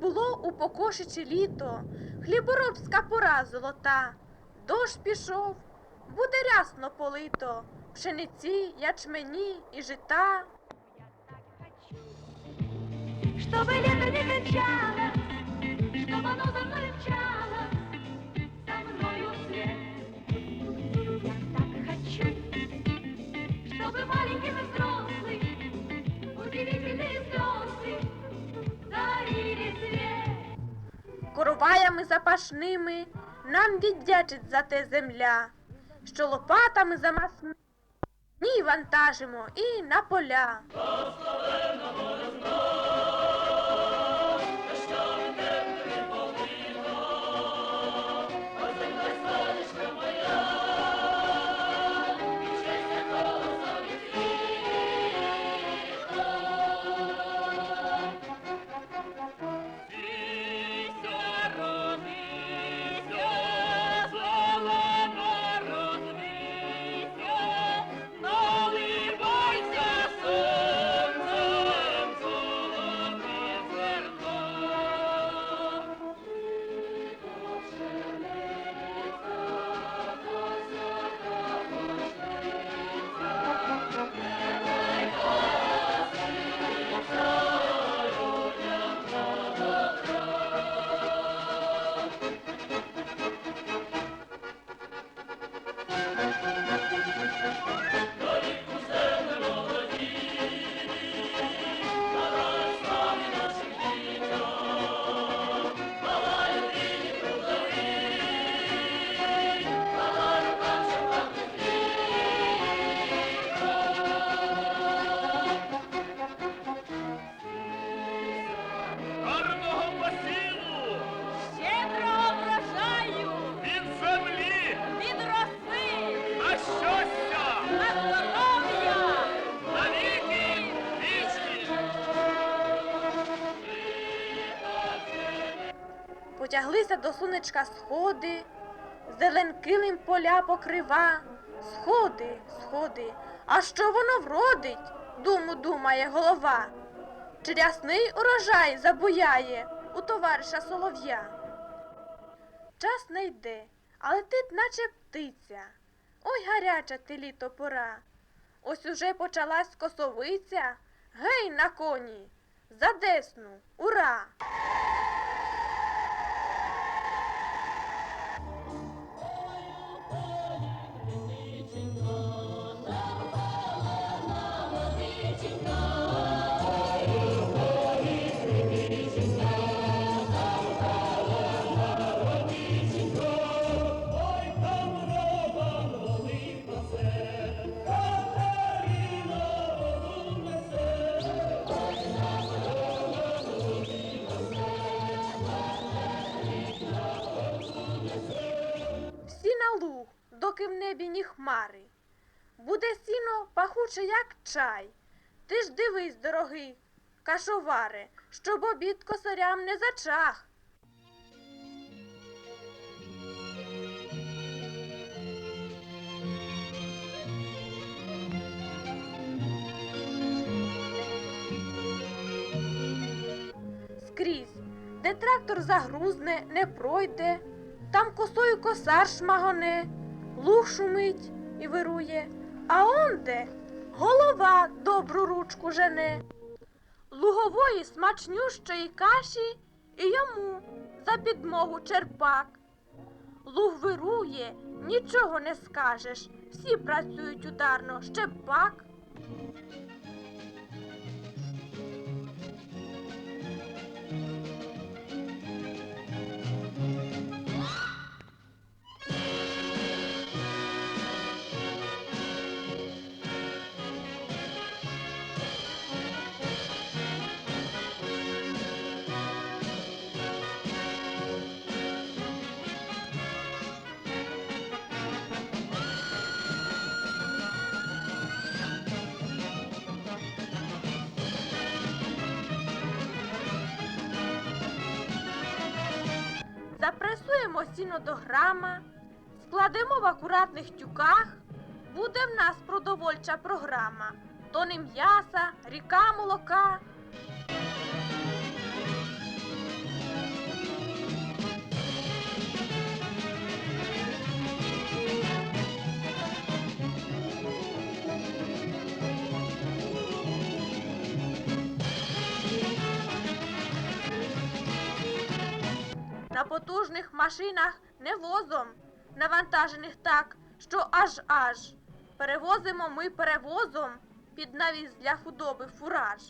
Прибуло у покошичі літо, хліборобська пора золота. Дощ пішов, буде рясно полито, пшениці, ячмені і жита. Чтобы лето не кончалось, Короваями запашними нам віддячить за те земля, що лопатами замасними ні вантажимо і на поля. Потяглися до сонечка сходи, зелен килим поля покрива. Сходи, сходи, а що воно вродить? Думу думає голова. Чи урожай забуяє у товариша солов'я. Час не йде, а летить, наче птиця. Ой, гаряча ти літо пора. Ось уже почалась косовиця. Гей на коні, за десну, ура! Хмари. Буде сіно пахуче, як чай. Ти ж дивись, дорогий, кашоваре, щоб обід косарям не зачах. Скрізь, де трактор загрузне, не пройде, там косою косар шмагоне, луг шумить і вирує, а онде голова добру ручку жене. Лугової смачнющої каші і йому за підмогу черпак. Луг вирує, нічого не скажеш, всі працюють ударно, ще б пак. Зважимо сіно до грама, складемо в акуратних тюках, буде в нас продовольча програма. Тони м'яса, ріка молока. Потужних машинах не возом, навантажених так, що аж аж. Перевозимо ми перевозом під навіс для худоби фураж.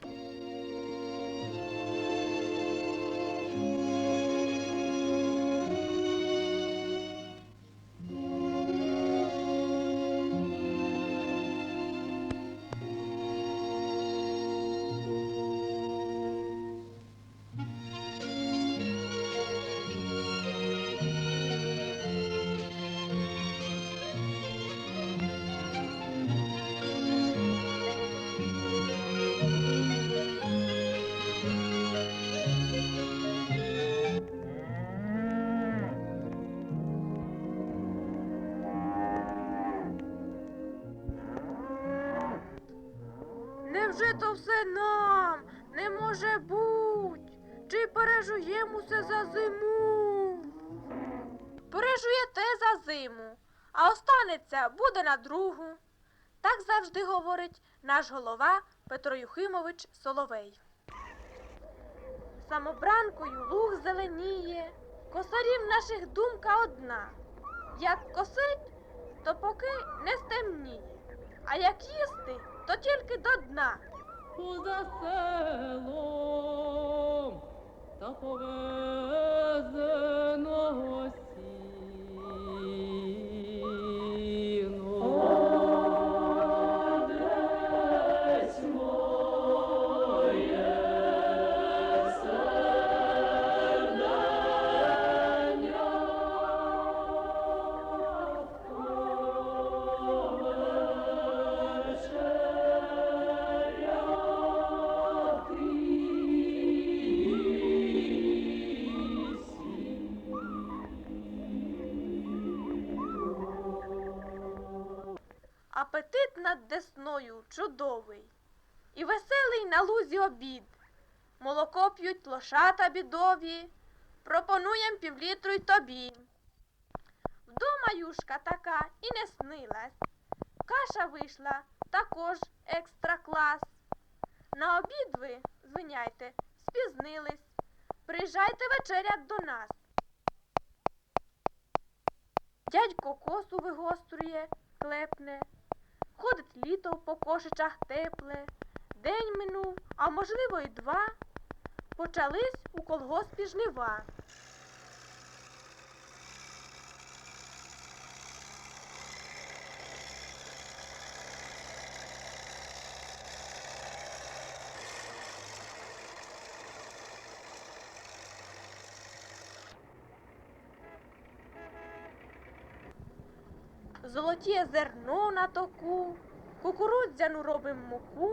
Невже то все нам? Не може буть. Чи пережуємо все за зиму? Пережуєте за зиму, а останеться буде на другу. Так завжди говорить наш голова Петро Юхимович Соловей. Самобранкою луг зеленіє, косарів наших думка одна. Як косить, то поки не стемніє, а як їсти, то тільки до дна. поза селом та повезено Апетит над десною чудовий, і веселий на лузі обід. Молоко п'ють лошата бідові, пропонуєм півлітру й тобі. Вдома юшка така і не снилась. Каша вийшла також екстра клас. На обід ви, звиняйте, спізнились. Приїжджайте вечерять до нас. Дядько косу вигострює, клепне. Ходить літо по кошичах тепле. День минув, а можливо й два. Почались у колгоспі жнива. Золотіє зерно на току, кукурудзяну робим муку.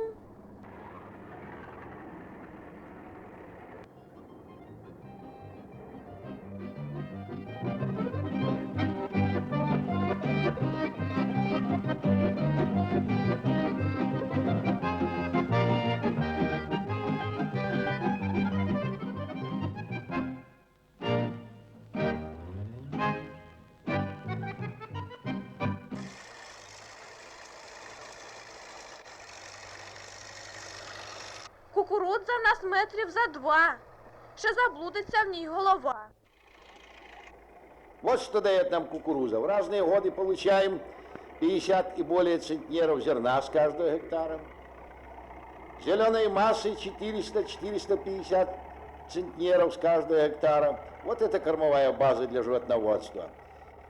Кукурудза в нас метрів за два. Ще заблудиться в ній голова. Вот что дает нам кукуруза. В разные годы получаем 50 и более центнеров зерна с каждого гектара. Зеленой массы 400-450 центнеров с каждого гектара. Вот это кормовая база для животноводства.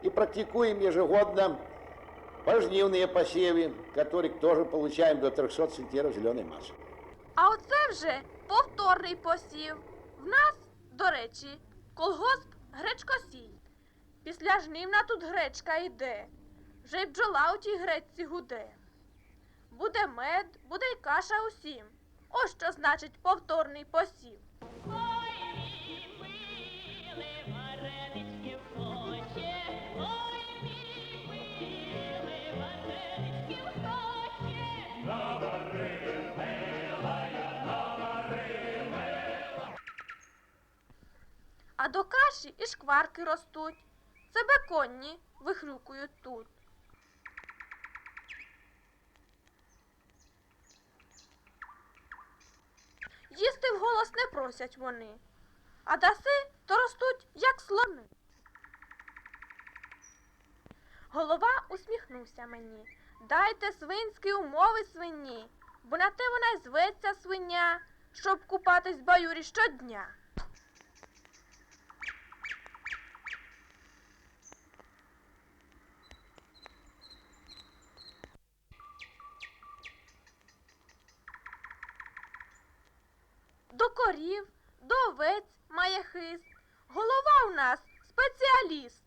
И практикуем ежегодно пожнивные посевы, которых тоже получаем до 300 центнеров зеленой массы. А оце вже повторний посів. В нас, до речі, колгосп гречкосій. Після жнивна тут гречка йде. Вже й бджола у тій гречці гуде. Буде мед, буде й каша усім. Ось що значить повторний посів. А і шкварки ростуть. Себе конні вихрюкують тут. Їсти вголос не просять вони, а даси то ростуть, як слони. Голова усміхнувся мені. Дайте свинські умови свині, бо на те вона й зветься свиня, щоб купатись в баюрі щодня. До корів, до овець має хист. Голова у нас спеціаліст.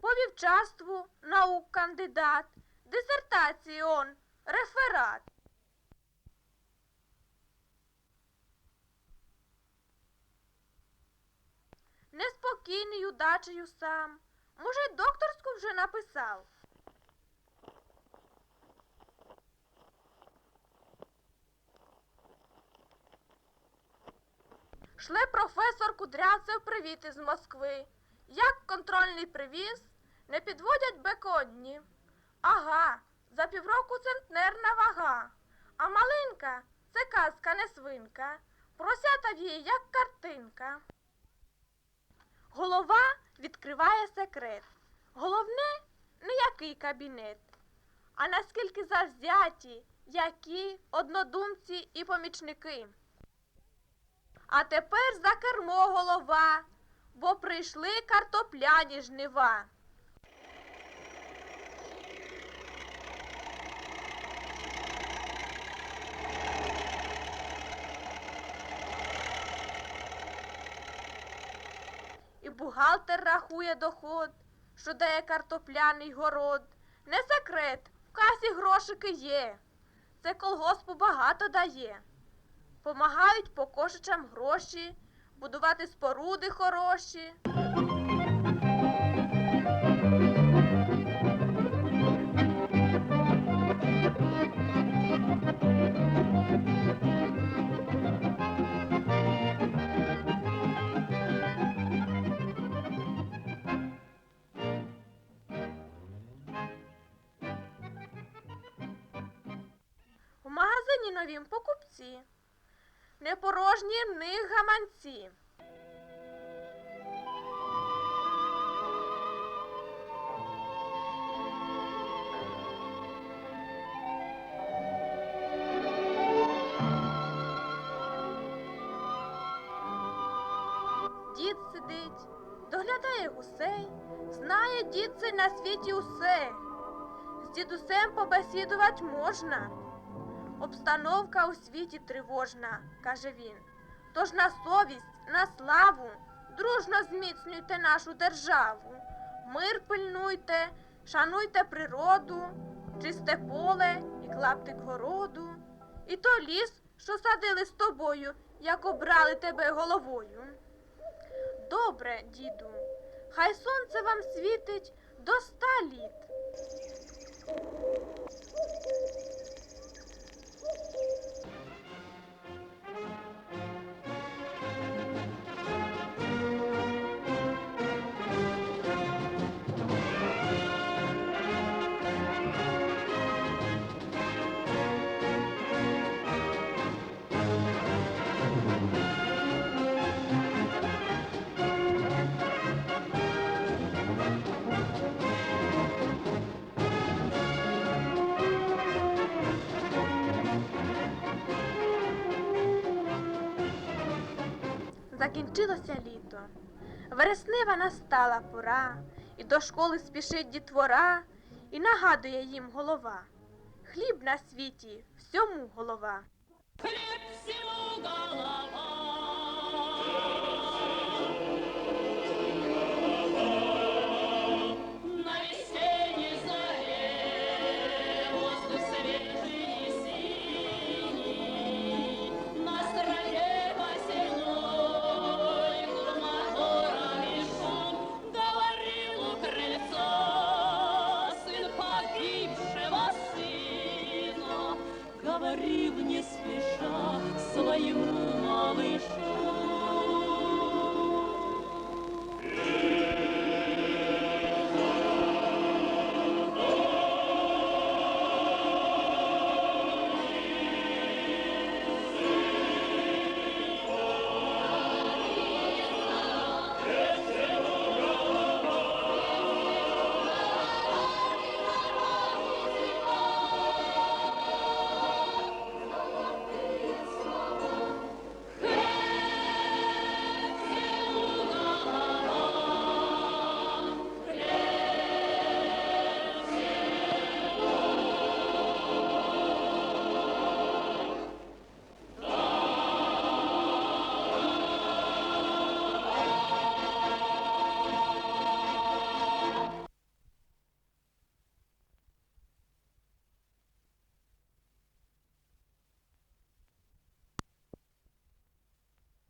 По вівчарству наук кандидат, дисертації он, реферат. Неспокійний удачею сам. Може, докторську вже написав. Шле професор Кудрявцев привіт із Москви. Як контрольний привіз, не підводять бекодні. Ага, за півроку центнерна вага. А малинка це казка не свинка. Просята в її, як картинка. Голова відкриває секрет. Головне не який кабінет, а наскільки завзяті, які однодумці і помічники. А тепер за кермо голова, бо прийшли картопляні жнива. І бухгалтер рахує доход, що дає картопляний город. Не секрет, в касі грошики є. Це колгоспу багато дає. Помагають по кошичам гроші, будувати споруди хороші. Покупці. Не порожні них гаманці. Дід сидить, доглядає гусей, знає дід цей на світі усе. З дідусем побесідувати можна. Обстановка у світі тривожна, каже він. Тож на совість, на славу, дружно зміцнюйте нашу державу. Мир пильнуйте, шануйте природу, чисте поле і клаптик городу. І то ліс, що садили з тобою, як обрали тебе головою. Добре, діду, хай сонце вам світить до ста літ. Закінчилося літо. Вереснева настала пора, і до школи спішить дітвора, і нагадує їм голова. Хліб на світі, всьому голова. Хліб всьому голова.